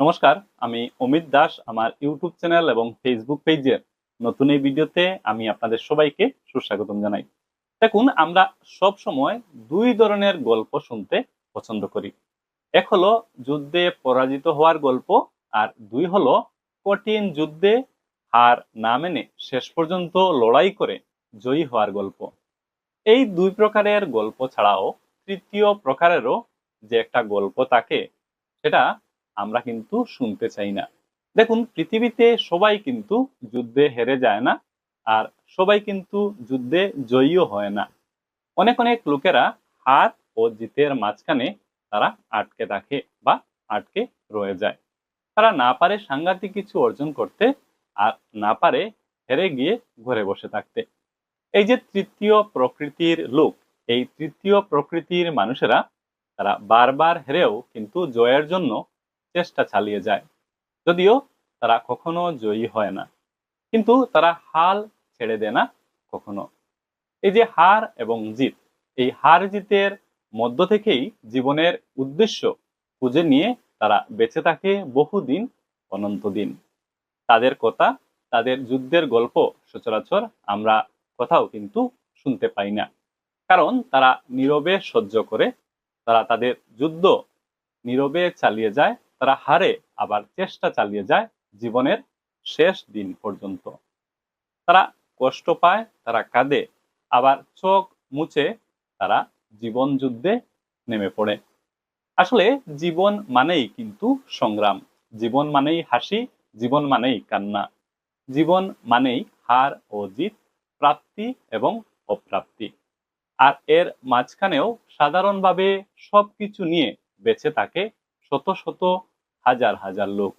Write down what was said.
নমস্কার, আমি অমিত দাস, আমার ইউটিউব চ্যানেল এবং ফেসবুক পেজের নতুন এই ভিডিওতে আমি আপনাদের সবাইকে সুস্বাগতম জানাই। দেখুন, আমরা সব সময় দুই ধরনের গল্প শুনতে পছন্দ করি। এক হলো যুদ্ধে পরাজিত হওয়ার গল্প আর দুই হলো কঠিন যুদ্ধে হার না মেনে শেষ পর্যন্ত লড়াই করে জয়ী হওয়ার গল্প। এই দুই প্রকারের গল্প ছাড়াও তৃতীয় প্রকারেরও যে একটা গল্প থাকে, সেটা আমরা কিন্তু শুনতে চাই না। দেখুন, পৃথিবীতে সবাই কিন্তু যুদ্ধে হেরে যায় না আর সবাই কিন্তু যুদ্ধে জয়ীও হয় না। অনেক অনেক লোকেরা হার ও জিতের মাঝখানে তারা আটকে থাকে বা আটকে রয়ে যায়। তারা না পারে সাংঘাতিক কিছু অর্জন করতে আর না পারে হেরে গিয়ে ঘরে বসে থাকতে। এই যে তৃতীয় প্রকৃতির লোক, এই তৃতীয় প্রকৃতির মানুষেরা, তারা বারবার হেরেও কিন্তু জয়ের জন্য চেষ্টা চালিয়ে যায়। যদিও তারা কখনো জয়ী হয় না। কিন্তু তারা হাল ছেড়ে দেয় না কখনো। এই যে হার এবং জিত, এই হার জিতের মধ্য থেকেই জীবনের উদ্দেশ্য খুঁজে নিয়ে তারা বেঁচে থাকে বহুদিন, অনন্ত দিন। তাদের কথা, তাদের যুদ্ধের গল্প সচরাচর আমরা কোথাও কিন্তু শুনতে পাই না। কারণ তারা নীরবে সহ্য করে, তারা তাদের যুদ্ধ নীরবে চালিয়ে যায় তারা হারে আবার চেষ্টা চালিয়ে যায় জীবনের শেষ দিন পর্যন্ত। তারা কষ্ট পায়, তারা কাঁদে, আবার চোখ মুছে তারা জীবন যুদ্ধে নেমে পড়ে। আসলে জীবন মানেই কিন্তু সংগ্রাম, জীবন মানেই হাসি, জীবন মানেই কান্না। জীবন মানেই হার ও জিত, প্রাপ্তি এবং অপ্রাপ্তি। আর এর মাঝখানেও সাধারণভাবে সবকিছু নিয়ে বেঁচে থাকে শত শত হাজার হাজার লোক